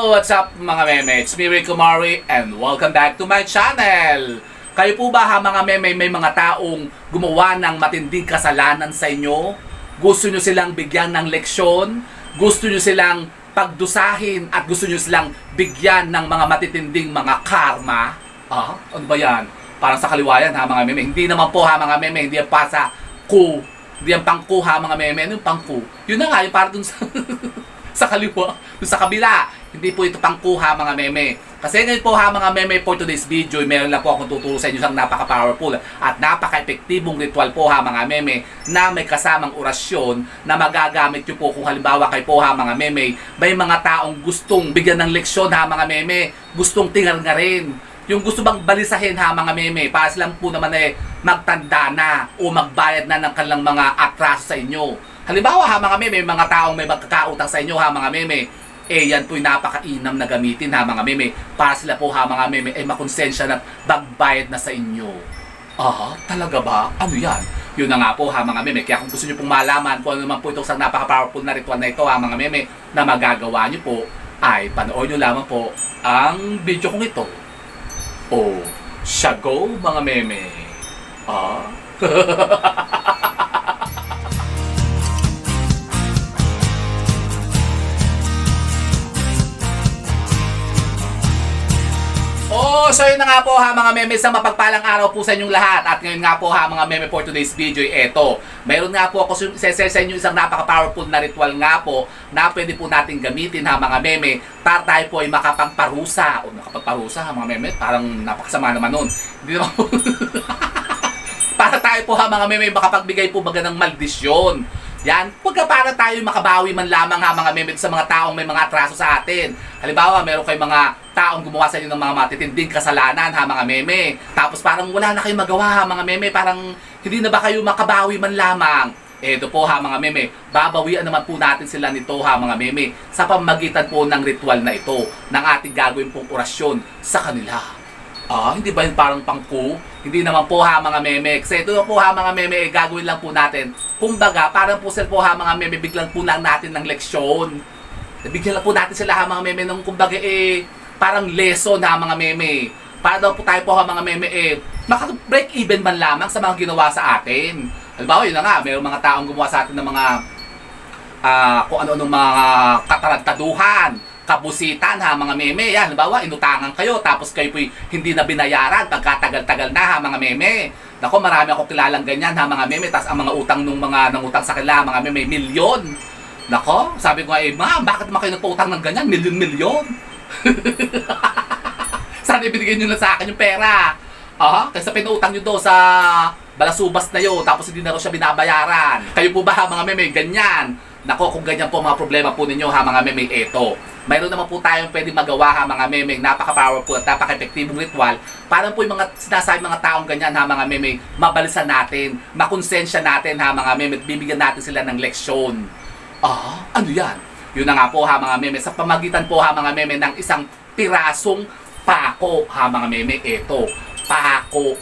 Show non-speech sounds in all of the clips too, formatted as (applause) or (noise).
What's up mga meme? It's me, Ray Kumari and welcome back to my channel! Kayo po ba ha mga meme may mga taong gumawa ng matinding kasalanan sa inyo? Gusto nyo silang bigyan ng leksyon? Gusto nyo silang pagdusahin at gusto nyo silang bigyan ng mga matitinding mga karma? Ah, ano ba yan? Parang sa kaliwayan ha mga meme. Hindi naman po ha mga meme, hindi yan pa sa ku. Hindi yan pang ku ha mga meme. Ano yung pang ku? Yun na nga, yung parang dun sa... (laughs) sa kaliwa, sa kabila. Hindi po ito pangkuha mga meme. Kasi ngayon po ha mga meme for today's video, meron lang po akong tuturo sa inyo isang napaka-powerful at napaka-epektibong ritual po ha mga meme na may kasamang orasyon na magagamit nyo po kung halimbawa kayo po ha mga meme, may mga taong gustong bigyan ng leksyon ha mga meme, gustong tingar nga rin. Yung gusto bang balisahin ha mga meme, para silang po naman eh magtanda na o magbayad na ng kanilang mga atraso sa inyo. Halimbawa ha mga meme, mga taong may magkakautang sa inyo ha mga meme, eh yan po'y napakainam na gamitin ha mga meme para sila po ha mga meme ay makonsensya na bagbayad na sa inyo. Ah, talaga ba? Ano yan? Yun na nga po ha mga meme. Kaya kung gusto nyo pong malaman kung ano naman po itong isang napaka-powerful na ritual na ito ha mga meme na magagawa nyo po ay panoorin nyo lamang po ang video kong ito. Oh, siya go mga meme. Ah? (laughs) so yun na nga po ha mga meme sa mapagpalang araw po sa inyong lahat. At ngayon nga po ha mga meme for today's video ay eto. Mayroon nga po ako sesel sa inyo isang napaka-powerful na ritual nga po na pwede po natin gamitin ha mga meme para tayo po ay makapagparusa. O makapagparusa ha mga meme, parang napakasama naman nun. Hindi naman po. (laughs) para tayo po ha mga meme makapagbigay po baga ng maldisyon. Yan, pagka para tayo makabawi man lamang ha mga meme sa mga taong may mga atraso sa atin. Halimbawa, meron kayong mga taong gumawa sa inyo ng mga matitinding kasalanan ha mga meme. Tapos parang wala na kayong magawa ha mga meme, parang hindi na ba kayo makabawi man lamang. Eto po ha mga meme, babawian naman po natin sila nito ha mga meme sa pamagitan po ng ritual na ito ng ating gagawin pong orasyon sa kanila. Ah, hindi ba yun parang pangku? Hindi naman po ha mga meme. Kasi ito po ha mga meme, eh, gagawin lang po natin. Kumbaga, parang sila po ha mga meme, biglang po lang natin ng leksyon. Bigyan lang po natin sila ha mga meme ng kumbaga eh, parang lesson ha mga meme. Para daw po tayo po ha mga meme eh, maka-break even man lamang sa mga ginawa sa atin. Halimbawa, yun na nga, mayroong mga taong gumawa sa atin ng mga ah kung ano-anong mga kataragtaduhan, kabusitan ha mga meme. Yan, halimbawa, inutangan kayo tapos kayo po'y hindi na binayaran pagkatagal-tagal na ha mga meme. Nako, marami ako kilalang ganyan ha mga meme. Tapos ang mga utang nung mga nangutang sa kanila, mga meme, milyon. Nako, sabi ko nga eh, ma'am, bakit naman kayo nagpautang ng ganyan? Milyon-milyon. (laughs) Sana ibinigay nyo lang sa akin yung pera. Aha, kasi pinautang nyo daw sa balasubas na yun, tapos hindi na raw siya binabayaran. Kayo po ba ha, mga meme, ganyan? Nako, kung ganyan po mga problema po ninyo ha, mga meme, eto. Mayroon naman po tayong pwede magawa ha, mga meme, napaka-powerful at napaka-epektibong ritual. Parang po yung mga sinasabi mga taong ganyan ha, mga meme, mabalisan natin, makonsensya natin ha, mga meme, at bibigyan natin sila ng leksyon. Ah, ano yan? Yun na nga po ha mga meme, sa pamagitan po ha mga meme ng isang pirasong pako ha mga meme, eto, pako.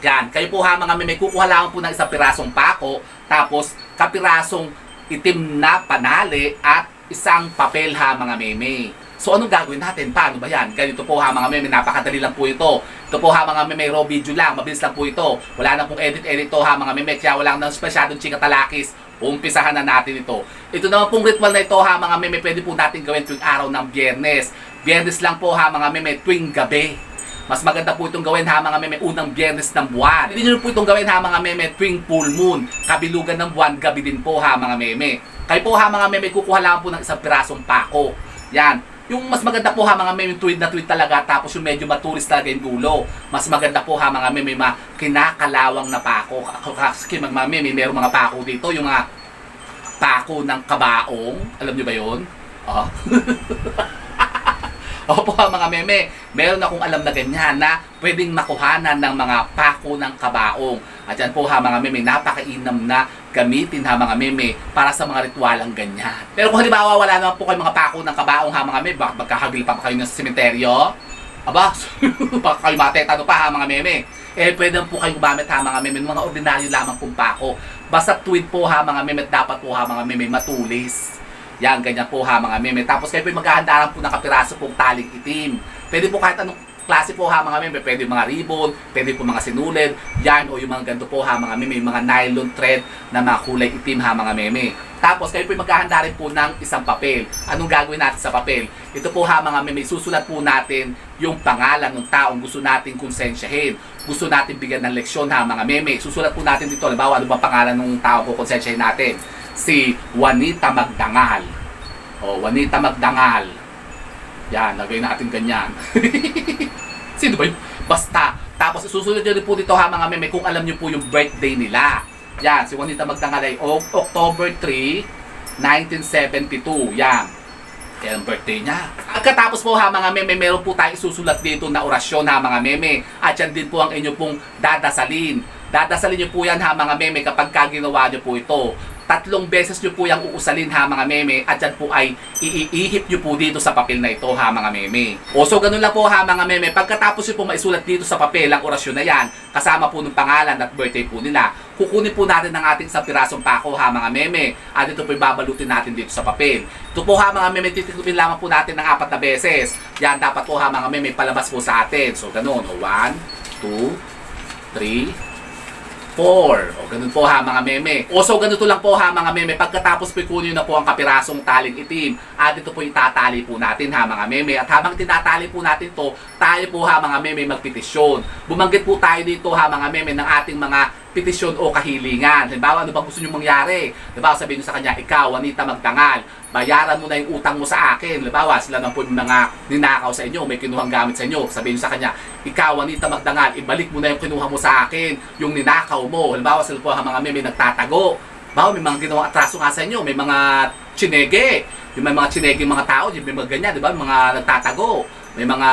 Yan, kayo po ha mga meme, kukuha lang po ng isang pirasong pako, tapos kapirasong itim na panali at isang papel ha mga meme. So anong gagawin natin? Paano ba yan? Ganito po ha mga meme, napakadali lang po ito. Ito po ha mga meme, raw video lang, mabilis lang po ito. Wala na pong edit-edit to ha mga meme, kaya wala nang spesyadong chika talakis. Umpisahan na natin ito. Ito naman pong ritual na ito ha mga meme, pwede po natin gawin tuwing araw ng biyernes. Biyernes lang po ha mga meme, tuwing gabi. Mas maganda po itong gawin ha mga meme unang biyernes ng buwan. Hindi nyo po itong gawin ha mga meme tuwing full moon. Kabilugan ng buwan, gabi din po ha mga meme. Kayo po ha mga meme, kukuha lang po ng isang pirasong pako. Yan. Yung mas maganda po ha mga meme, tweet na tweet talaga tapos yung medyo matulis talaga yung dulo. Mas maganda po ha mga meme, ma kinakalawang na pako. Kasi mga meme, meron mga pako dito, yung mga pako ng kabaong. Alam nyo ba yun? Ah. (laughs) (laughs) Opo mga meme, meron akong alam na ganyan na pwedeng makuhanan ng mga pako ng kabaong. At yan po ha mga meme, napakainam na gamitin ha mga meme para sa mga ritualang ganyan. Pero kung halimbawa wala naman po kayo mga pako ng kabaong ha mga meme, baka magkahagil pa kayo ng sementeryo. Aba, (laughs) baka kayo matetano pa ha mga meme. Eh, pwede po kayong gumamit ha mga meme, mga ordinaryo lamang pong pako. Basta tweet po ha mga meme, at dapat po ha mga meme matulis. Yan, ganyan po ha mga meme. Tapos kayo po yung maghahandaran po ng kapiraso pong taling itim. Pwede po kahit anong klase po ha mga meme. Pwede mga ribbon, pwede po mga sinulid, yan o yung mga ganito po ha mga meme. Yung mga nylon thread na mga kulay itim ha mga meme. Tapos kayo po maghahanda rin po ng isang papel. Anong gagawin natin sa papel? Ito po ha mga meme, susulat po natin yung pangalan ng taong gusto nating konsensyahin. Gusto natin bigyan ng leksyon ha mga meme. Susulat po natin dito, halimbawa ano ba pangalan ng taong kukonsensyahin natin? Si Juanita Magdangal. O, Juanita Magdangal. Yan, lagay natin ganyan. (laughs) Sino ba yun? Basta. Tapos susunod nyo po dito ha mga meme kung alam nyo po yung birthday nila. Yan, si Juanita Magdangal ay October 3, 1972. Yan. Yan ang birthday niya. Pagkatapos po ha mga meme, meron po tayo isusulat dito na orasyon ha mga meme. At yan din po ang inyo pong dadasalin. Dadasalin nyo po yan ha mga meme kapag ka ginawa nyo po ito. Tatlong beses nyo po yung uusalin ha mga meme at yan po ay iihip nyo po dito sa papel na ito ha mga meme. O so ganun lang po ha mga meme. Pagkatapos nyo po maisulat dito sa papel ang orasyon na yan, kasama po ng pangalan at birthday po nila, kukunin po natin ang ating isang pirasong pako ha mga meme. At ito po ibabalutin natin dito sa papel. Ito po ha mga meme, titiklopin lamang po natin ng apat na beses. Yan dapat po ha mga meme, palabas po sa atin. So ganun, o 1, 2, 3, 4. O, ganun po ha mga meme. O, so ganito lang po ha mga meme. Pagkatapos po kunin na po ang kapirasong taling itim. At ito po itatali po natin ha mga meme. At habang tinatali po natin to, tayo po ha mga meme magpetisyon. Bumanggit po tayo dito ha mga meme ng ating mga petisyon o kahilingan. Halimbawa, ano ba gusto nyo mangyari? Halimbawa, sabihin nyo sa kanya, ikaw, Anita Magdangal, bayaran mo na yung utang mo sa akin. Halimbawa, sila na po yung mga ninakaw sa inyo, may kinuhang gamit sa inyo. Sabihin nyo sa kanya, ikaw, Anita Magdangal, ibalik mo na yung kinuha mo sa akin, yung ninakaw mo. Halimbawa, sila po mga may, may nagtatago. Halimbawa, may mga ginawang atraso nga sa inyo, may mga chinege. Yung may mga chinege mga tao, yung may mga ganyan, di ba? Mga nagtatago. May mga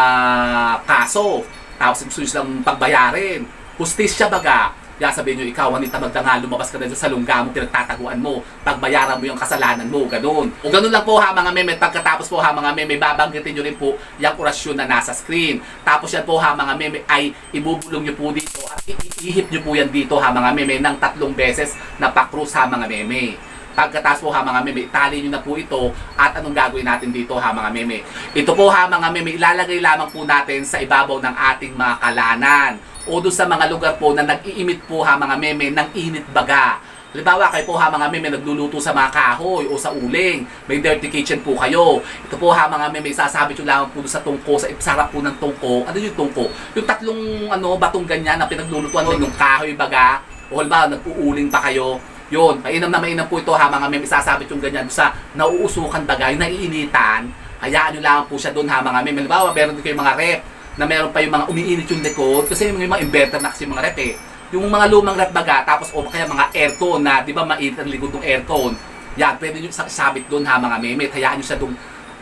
kaso. Tapos gusto nyo silang pagbayarin. Hustisya baga. Kaya sabihin nyo, ikaw, Anita Magdangal, lumabas ka dyan sa lungga mo, pinagtataguan mo, pagbayaran mo yung kasalanan mo, ganun. O ganun lang po ha mga meme, pagkatapos po ha mga meme, babanggitin nyo rin po yung orasyon na nasa screen. Tapos yan po ha mga meme, ay ibubulong nyo po dito at iihip nyo po yan dito ha mga meme ng tatlong beses na pakrus ha mga meme. Pagkatapos po ha mga meme, itali nyo na po ito at anong gagawin natin dito ha mga meme. Ito po ha mga meme, ilalagay lamang po natin sa ibabaw ng ating mga kalanan o doon sa mga lugar po na nag-iimit po ha mga meme ng init baga. Halimbawa kayo po ha mga meme nagluluto sa mga kahoy o sa uling. May dirty kitchen po kayo. Ito po ha mga meme isasabit yung lamang po sa tungko, sa sarap po ng tungko. Ano yung tungko? Yung tatlong ano, batong ganyan na pinaglulutuan din yung kahoy baga. O halimbawa nag-uuling pa kayo. Yun, mainam na mainam po ito ha mga meme isasabit yung ganyan sa nauusukan baga, yung naiinitan. Hayaan nyo lang po siya doon ha mga meme. Halimbawa meron din kayo mga rep na meron pa yung mga umiinit yung likod kasi may mga inverter na kasi yung mga rep eh. Yung mga lumang rep baga, tapos o kaya mga aircon na, di ba mainit ang likod ng aircon. Yan, pwede nyo sa- sabit doon ha mga meme. Hayaan nyo siya doon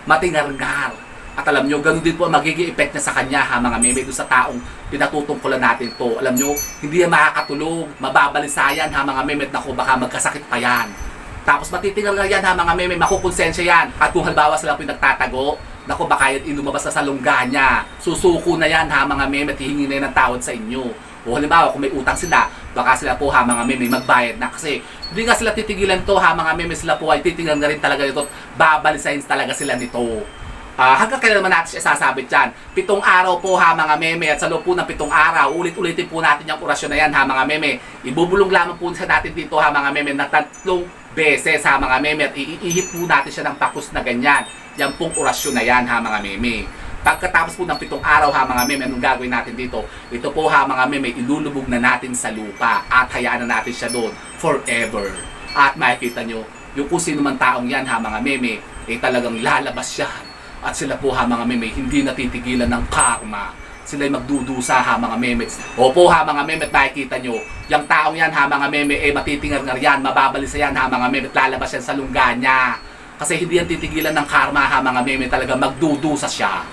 matingarngar. At alam nyo, ganun din po ang magiging effect niya sa kanya ha mga meme doon sa taong pinatutungkulan natin to. Alam nyo, hindi yan makakatulog, mababalisayan ha mga meme at naku, baka magkasakit pa yan. Tapos matitingal nga yan ha mga meme, makukonsensya yan. At kung halimbawa sila po yung nagtatago, naku baka yan inumabas na sa lungga niya. Susuko na yan ha mga meme at hihingi na yan ng tawad sa inyo. O halimbawa kung may utang sila, baka sila po ha mga meme magbayad na kasi hindi nga sila titigilan to ha mga meme sila po ay titingnan na rin talaga nito at talaga sila nito. Ah, hanggang kailan naman natin siya sasabit dyan? Pitong araw po ha mga meme at sa loob po ng pitong araw, ulit-ulitin po natin yung orasyon na yan ha mga meme. Ibubulong lamang po natin dito ha mga meme na tatlong beses ha mga meme at iihip po natin siya ng pakus na ganyan. Yan pong orasyon na yan ha mga meme. Pagkatapos po ng pitong araw ha mga meme, anong gagawin natin dito? Ito po ha mga meme, ilulubog na natin sa lupa at hayaan na natin siya doon forever. At makikita nyo, yung kung sino man taong yan ha mga meme, eh talagang lalabas yan. At sila po ha mga meme, hindi natitigilan ng karma. Sila'y magdudusa ha mga memes. Opo ha mga meme, at makikita nyo, yung taong yan ha mga meme, eh matitingar-ngar yan, mababalisa yan ha mga meme, at lalabas yan sa lungga niya. Kasi hindi yan titigilan ng karma ha mga meme, talaga magdudusa siya.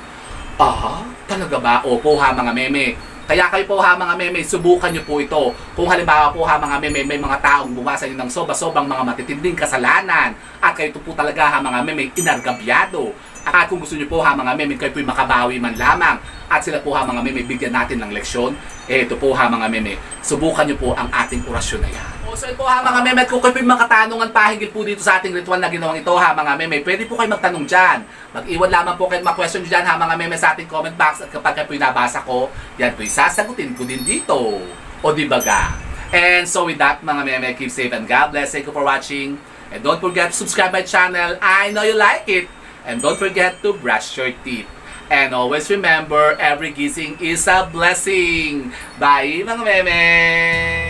Ah, talaga ba? Opo ha mga meme. Kaya kayo po ha mga meme, subukan nyo po ito. Kung halimbawa po ha mga meme, may mga taong bumasa nyo ng soba-sobang mga matitinding kasalanan at kayo po talaga ha mga meme, inargabyado At kung gusto niyo po ha mga meme, kayo po'y makabawi man lamang. At sila po ha mga meme, bigyan natin ng leksyon. Eh, ito po ha mga meme, subukan niyo po ang ating orasyon na yan. So po ha mga meme, at kung kayo po'y makatanungan pa hinggil po dito sa ating ritual na ginawang ito ha mga meme, pwede po kayo magtanong dyan. Mag-iwan lamang po kayo mga question dyan ha mga meme sa ating comment box. At kapag kayo po'y nabasa ko, yan po'y sasagutin ko din dito. O di ba? And so with that mga meme, keep safe and God bless. Thank you for watching. And don't forget to subscribe my channel. I know you like it. And don't forget to brush your teeth. And always remember, every gising is a blessing. Bye mga meme!